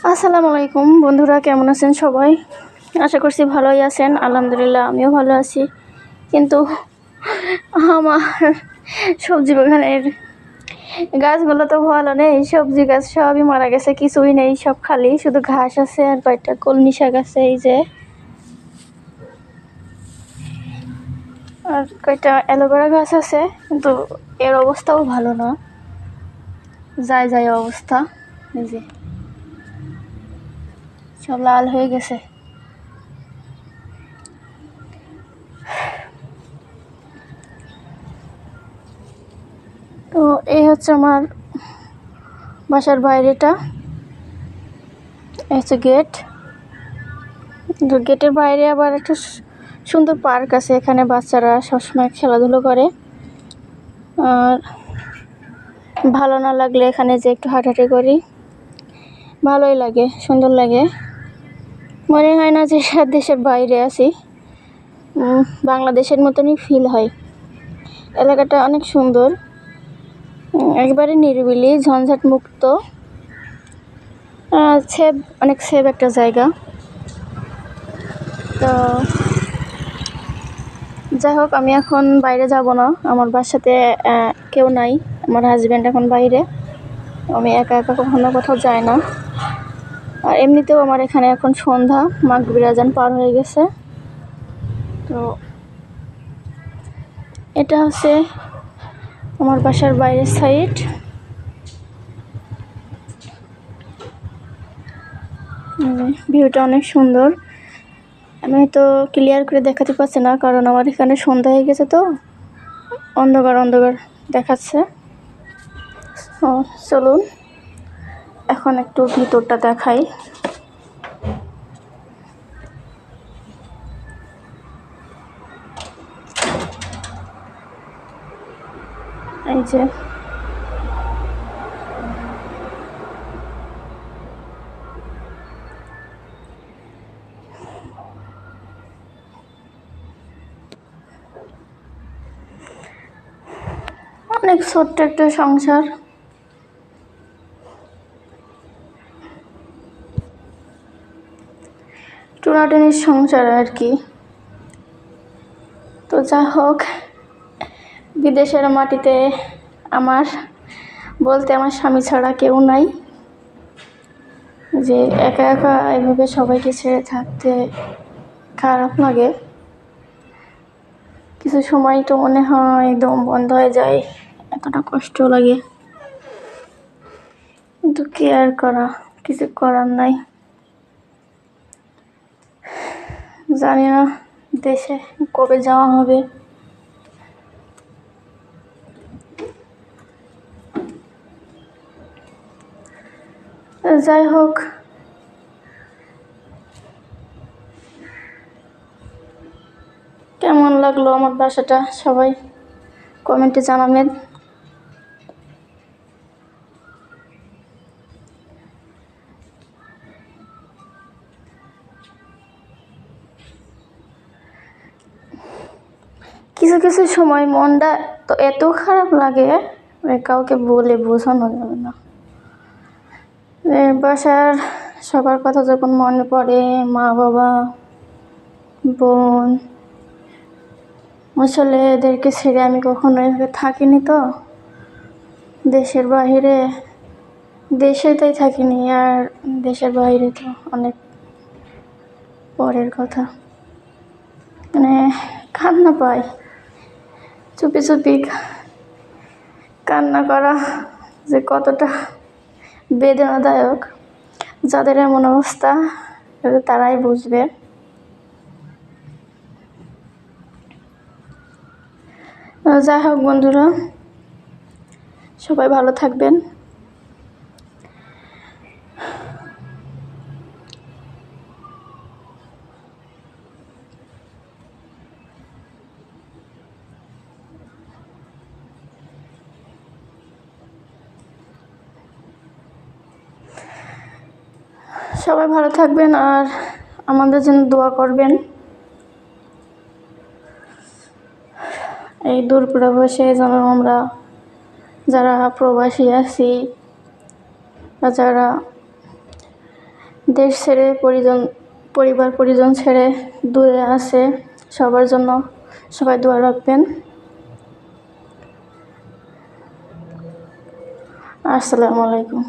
আসসালামু আলাইকুম বন্ধুরা, কেমন আছেন সবাই? আশা করছি ভালোই আছেন, আলহামদুলিল্লাহ আমিও ভালো আছি। কিন্তু আমার সবজি বাগানের গাছগুলো তো ভালো নেই, সবজি গাছ সবই মারা গেছে, কিছুই নেই, সব খালি, শুধু ঘাস আছে আর কয়েকটা কলমি শাক আছে, এই যে। আর কয়েকটা অ্যালোভেরা গাছ আছে, কিন্তু এর অবস্থাও ভালো না। যায় যায় অবস্থা, এই যে। সব লাল হয়ে গেছে। তো এই হচ্ছে আমার বাসার বাইরেটা। হচ্ছে গেট। তো গেটের বাইরে আবার একটা সুন্দর পার্ক আছে, এখানে বাচ্চারা সবসময় খেলাধুলো করে। আর ভালো না লাগলে এখানে যে একটু হাঁটাহাঁটি করি। ভালোই লাগে, সুন্দর লাগে। মনে হয় না যে দেশের বাইরে আছি। বাংলাদেশের মতনই ফিল হয়। এলাকাটা অনেক সুন্দর। একবারে নিরিবিলি, ঝঞ্ঝাট মুক্ত। সেভ অনেক সেভ একটা জায়গা। তো যাই হোক, আমি এখন বাইরে যাব না। আমার বাসাতে কেউ নাই। আমার হাজব্যান্ড এখন বাইরে। আমি একা একা কখনো কোথাও যাই না। আর এমনিতেও আমার এখানে এখন সন্ধ্যা মাঘ বিরাজান পার হয়ে গেছে। তো এটা হচ্ছে আমার বাসার বাইরের সাইড। ভিউটা অনেক সুন্দর। আমি হয়তো ক্লিয়ার করে দেখাতে পারছি না কারণ আমার এখানে সন্ধ্যা হয়ে গেছে তো। অন্ধকার অন্ধকার দেখাচ্ছে। ও, চলুন। এখন একটু ভিতরটা দেখাই। এই যে। অনেক ছোট্ট একটা সংসার। টুনাটুনির সংসার আর কি। তো যা হোক, বিদেশের মাটিতে আমার বলতে আমার স্বামী ছাড়া কেউ নাই। যে একা একা এভাবে সবাইকে ছেড়ে থাকতে খারাপ লাগে। কিছু সময় তো মনে হয় দম বন্ধ হয়ে যায়, এতটা কষ্ট লাগে। কিন্তু কি আর করা, কিছু করার নাই। জানি না, দেশে কবে যাওয়া হবে। যাই হোক, কেমন লাগল আমার বাসাটা? সবাই কমেন্টে জানাবেন। কিছু কিছু সময় মনটা তো এত খারাপ লাগে কাউকে বলে বোঝানো যাবে না। বাসার সবার কথা যখন মনে পড়ে, মা, বাবা, বোন আসলে এদেরকে ছেড়ে আমি কখনো এভাবে থাকিনি তো। দেশের বাইরে, দেশেতেই থাকিনি আর দেশের বাইরে তো অনেক পরের কথা। মানে কান্না পাই। চুপি চুপি কান্না করা যে কতটা বেদনাদায়ক। যাদের এমন অবস্থা তারাই বুঝবে। যাই হোক বন্ধুরা, সবাই ভালো থাকবেন। সবাই ভালো থাকবেন আর আমাদের জন্য দোয়া করবেন। এই দূর প্রবাসে যেন আমরা যারা প্রবাসী আছি বা যারা দেশ ছেড়ে পরিজন, পরিবার পরিজন ছেড়ে দূরে আছে, সবার জন্য সবাই দোয়া রাখবেন। আসসালামু আলাইকুম।